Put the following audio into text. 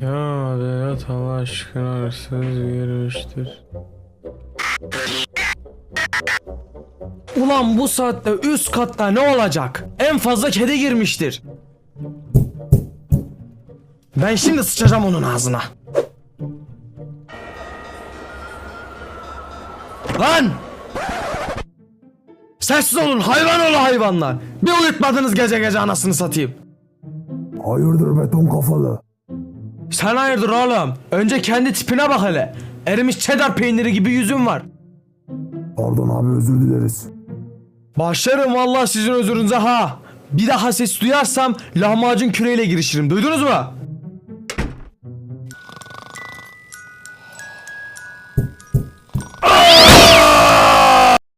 Ya Adeyat Allah aşkına hırsız girmiştir. Ulan bu saatte üst katta ne olacak? En fazla kedi girmiştir. Ben şimdi sıçacağım onun ağzına. Lan! Sessiz olun hayvan oğlu hayvanlar. Bir uyutmadınız gece gece anasını satayım. Hayırdır beton kafalı? Sen hayırdır oğlum? Önce kendi tipine bak hele. Erimiş cheddar peyniri gibi yüzün var. Pardon abi özür dileriz. Başlarım vallahi sizin özürünüze ha. Bir daha ses duyarsam lahmacun küreğiyle girişirim. Duydunuz mu?